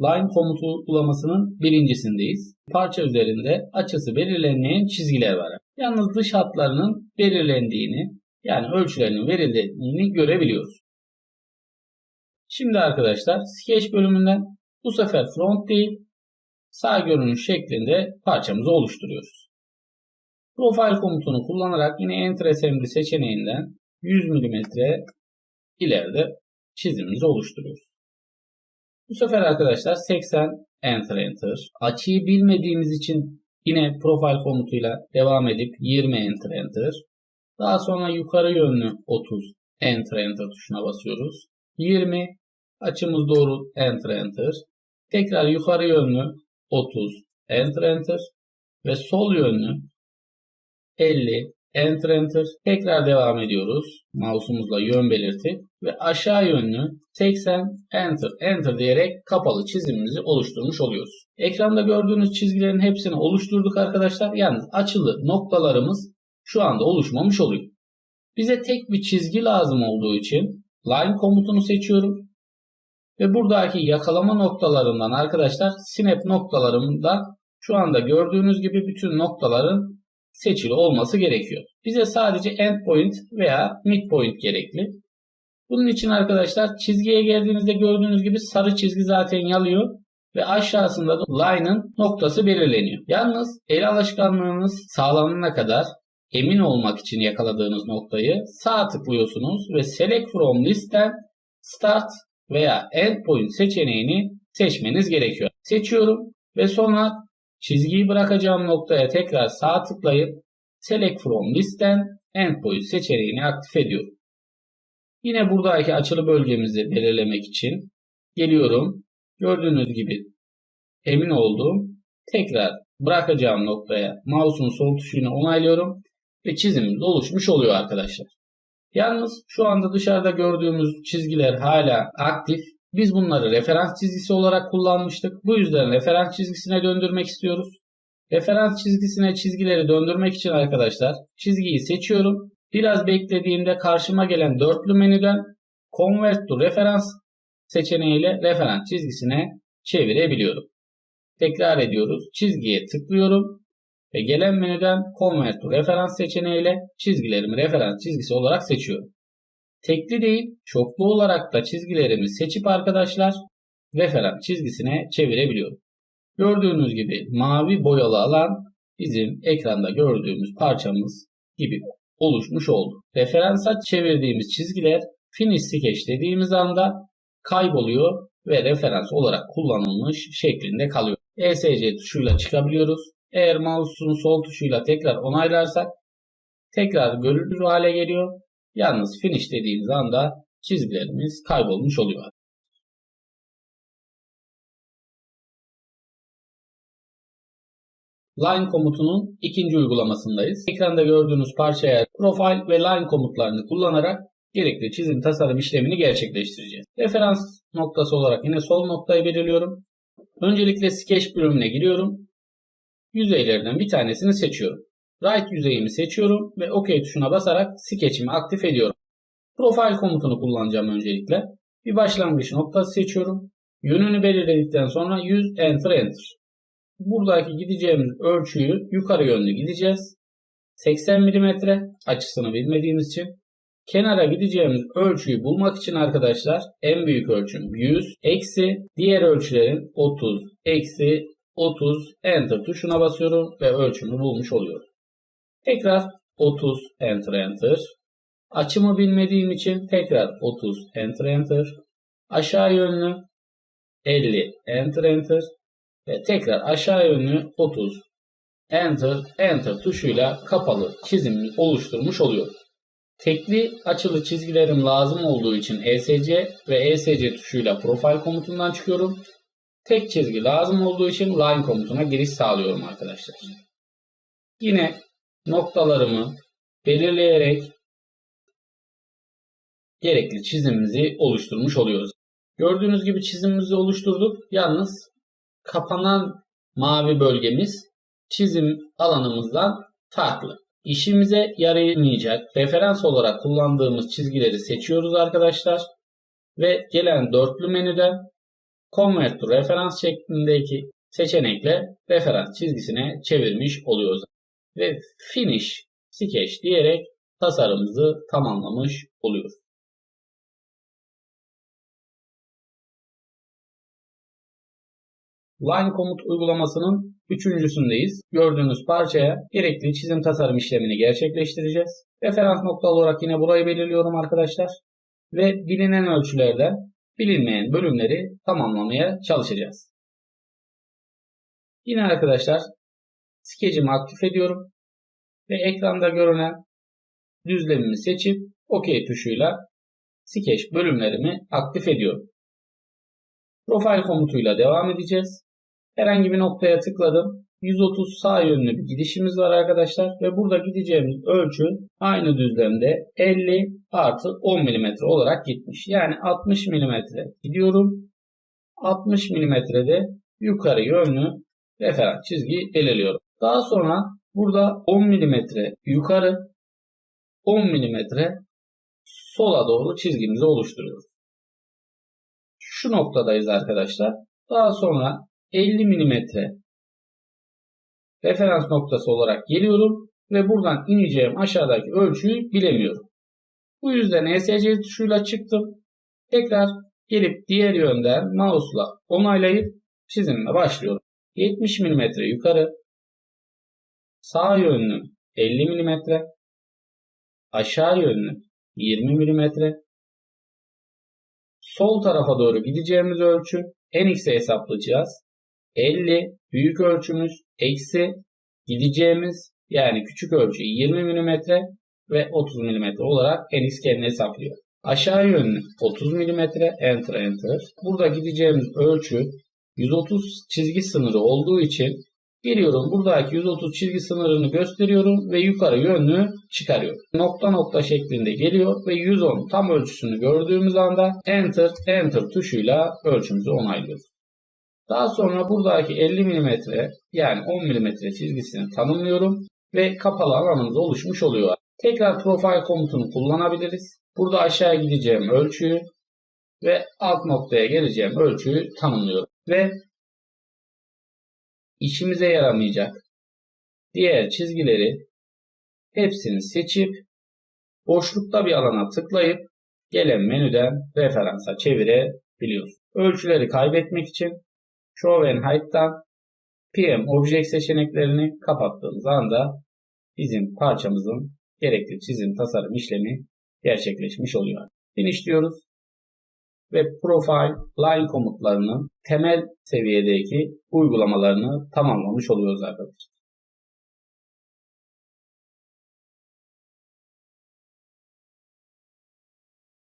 line komutu uygulamasının birincisindeyiz. Parça üzerinde açısı belirlenmeyen çizgiler var. Yalnız dış hatlarının belirlendiğini yani ölçülerinin verildiğini görebiliyoruz. Şimdi arkadaşlar sketch bölümünden bu sefer front değil sağ görünüş şeklinde parçamızı oluşturuyoruz. Profile komutunu kullanarak yine Enter Assembly seçeneğinden 100 mm ileride çizimimizi oluşturuyoruz. Bu sefer arkadaşlar 80 Enter Enter. Açıyı bilmediğimiz için yine Profile komutuyla devam edip 20 Enter Enter. Daha sonra yukarı yönlü 30 Enter Enter tuşuna basıyoruz. 20 açımız doğru Enter Enter. Tekrar yukarı yönlü 30 Enter Enter ve sol yönlü 50 Enter Enter. Tekrar devam ediyoruz. Mouse'umuzla yön belirti ve aşağı yönlü 80 Enter Enter diyerek kapalı çizimimizi oluşturmuş oluyoruz. Ekranda gördüğünüz çizgilerin hepsini oluşturduk arkadaşlar. Yalnız açılı noktalarımız şu anda oluşmamış oluyor. Bize tek bir çizgi lazım olduğu için line komutunu seçiyorum. Ve buradaki yakalama noktalarından arkadaşlar snap noktalarımda şu anda gördüğünüz gibi bütün noktaların seçili olması gerekiyor. Bize sadece endpoint veya midpoint gerekli. Bunun için arkadaşlar çizgiye geldiğinizde gördüğünüz gibi sarı çizgi zaten yalıyor ve aşağısında da line'ın noktası belirleniyor. Yalnız el alışkanlığınız sağlanana kadar emin olmak için yakaladığınız noktayı sağ tıklıyorsunuz ve select from list'ten start veya endpoint seçeneğini seçmeniz gerekiyor. Seçiyorum ve sonra çizgiyi bırakacağım noktaya tekrar sağ tıklayıp select from list'ten endpoint seçeneğini aktif ediyorum. Yine buradaki açılı bölgemizi belirlemek için geliyorum. Gördüğünüz gibi emin olduğum tekrar bırakacağım noktaya mouse'un sol tuşunu onaylıyorum ve çizimimiz oluşmuş oluyor arkadaşlar. Yalnız şu anda dışarıda gördüğümüz çizgiler hala aktif. Biz bunları referans çizgisi olarak kullanmıştık. Bu yüzden referans çizgisine döndürmek istiyoruz. Referans çizgisine çizgileri döndürmek için arkadaşlar çizgiyi seçiyorum. Biraz beklediğimde karşıma gelen dörtlü menüden Convert to Reference seçeneğiyle referans çizgisine çevirebiliyorum. Tekrar ediyoruz. Çizgiye tıklıyorum ve gelen menüden Convert to Reference seçeneğiyle çizgilerimi referans çizgisi olarak seçiyorum. Tekli değil, çoklu olarak da çizgilerimi seçip arkadaşlar referans çizgisine çevirebiliyorum. Gördüğünüz gibi mavi boyalı alan bizim ekranda gördüğümüz parçamız gibi oluşmuş oldu. Referansa çevirdiğimiz çizgiler finish sketch dediğimiz anda kayboluyor ve referans olarak kullanılmış şeklinde kalıyor. ESC tuşuyla çıkabiliyoruz. Eğer mouse'un sol tuşuyla tekrar onaylarsak tekrar görülür hale geliyor. Yalnız finish dediğimiz anda çizgilerimiz kaybolmuş oluyor. Line komutunun ikinci uygulamasındayız. Ekranda gördüğünüz parçaya profile ve line komutlarını kullanarak gerekli çizim tasarım işlemini gerçekleştireceğiz. Referans noktası olarak yine sol noktayı belirliyorum. Öncelikle Sketch bölümüne giriyorum. Yüzeylerden bir tanesini seçiyorum. Right yüzeyimi seçiyorum ve OK tuşuna basarak Sketch'imi aktif ediyorum. Profile komutunu kullanacağım öncelikle. Bir başlangıç noktası seçiyorum. Yönünü belirledikten sonra 100 Enter Enter. Buradaki gideceğimiz ölçüyü yukarı yönlü gideceğiz. 80 mm açısını bilmediğimiz için kenara gideceğimiz ölçüyü bulmak için arkadaşlar en büyük ölçüm 100 eksi diğer ölçülerin 30 eksi 30 enter tuşuna basıyorum ve ölçümü bulmuş oluyorum. Tekrar 30 enter enter. Açımı bilmediğim için tekrar 30 enter enter. Aşağı yönlü 50 enter enter ve tekrar aşağı yönlü 30 enter enter tuşuyla kapalı çizimimi oluşturmuş oluyorum. Tekli açılı çizgilerim lazım olduğu için ESC ve ESC tuşuyla profil komutundan çıkıyorum. Tek çizgi lazım olduğu için line komutuna giriş sağlıyorum arkadaşlar. Yine noktalarımı belirleyerek gerekli çizimimizi oluşturmuş oluyoruz. Gördüğünüz gibi çizimimizi oluşturduk. Yalnız kapanan mavi bölgemiz çizim alanımızdan farklı. İşimize yaramayacak referans olarak kullandığımız çizgileri seçiyoruz arkadaşlar. Ve gelen dörtlü menüden Convert to referans şeklindeki seçenekle referans çizgisine çevirmiş oluyoruz. Ve finish sketch diyerek tasarımımızı tamamlamış oluyoruz. Line komut uygulamasının üçüncüsündeyiz. Gördüğünüz parçaya gerekli çizim tasarım işlemini gerçekleştireceğiz. Referans nokta olarak yine burayı belirliyorum arkadaşlar. Ve bilinen ölçülerden bilinmeyen bölümleri tamamlamaya çalışacağız. Yine arkadaşlar skecimi aktif ediyorum. Ve ekranda görünen düzlemimi seçip OK tuşuyla sketch bölümlerimi aktif ediyorum. Profil komutuyla devam edeceğiz. Herhangi bir noktaya tıkladım. 130 sağ yönlü bir gidişimiz var arkadaşlar. Ve burada gideceğimiz ölçü aynı düzlemde 50 artı 10 mm olarak gitmiş. Yani 60 mm gidiyorum. 60 mm'de yukarı yönlü referans çizgi belirliyorum. Daha sonra burada 10 mm yukarı 10 mm sola doğru çizgimizi oluşturuyoruz. Şu noktadayız arkadaşlar. Daha sonra 50 mm referans noktası olarak geliyorum ve buradan ineceğim aşağıdaki ölçüyü bilemiyorum. Bu yüzden ESC tuşuyla çıktım. Tekrar gelip diğer yönden mouse'la onaylayıp çizimime başlıyorum. 70 mm yukarı, sağ yönlü 50 mm, aşağı yönlü 20 mm, sol tarafa doğru gideceğimiz ölçü NX'e hesaplayacağız. 50 büyük ölçümüz eksi gideceğimiz yani küçük ölçü 20 mm ve 30 mm olarak NX kendini hesaplıyor. Aşağı yönlü 30 mm enter enter. Burada gideceğimiz ölçü 130 çizgi sınırı olduğu için geliyorum buradaki 130 çizgi sınırını gösteriyorum ve yukarı yönlü çıkarıyorum. Nokta nokta şeklinde geliyor ve 110 tam ölçüsünü gördüğümüz anda enter enter tuşuyla ölçümüzü onaylıyoruz. Daha sonra buradaki 50 mm yani 10 mm çizgisini tanımlıyorum ve kapalı alanımız oluşmuş oluyor. Tekrar profil komutunu kullanabiliriz. Burada aşağı gideceğim ölçüyü ve alt noktaya geleceğim ölçüyü tanımlıyorum. Ve işimize yaramayacak diğer çizgileri hepsini seçip boşlukta bir alana tıklayıp gelen menüden referansa çevirebiliyoruz. Ölçüleri kaybetmek için Show and Hide'dan PM Object seçeneklerini kapattığımız anda bizim parçamızın gerekli çizim tasarım işlemi gerçekleşmiş oluyor. Finish diyoruz ve Profile, Line komutlarının temel seviyedeki uygulamalarını tamamlamış oluyoruz arkadaşlar.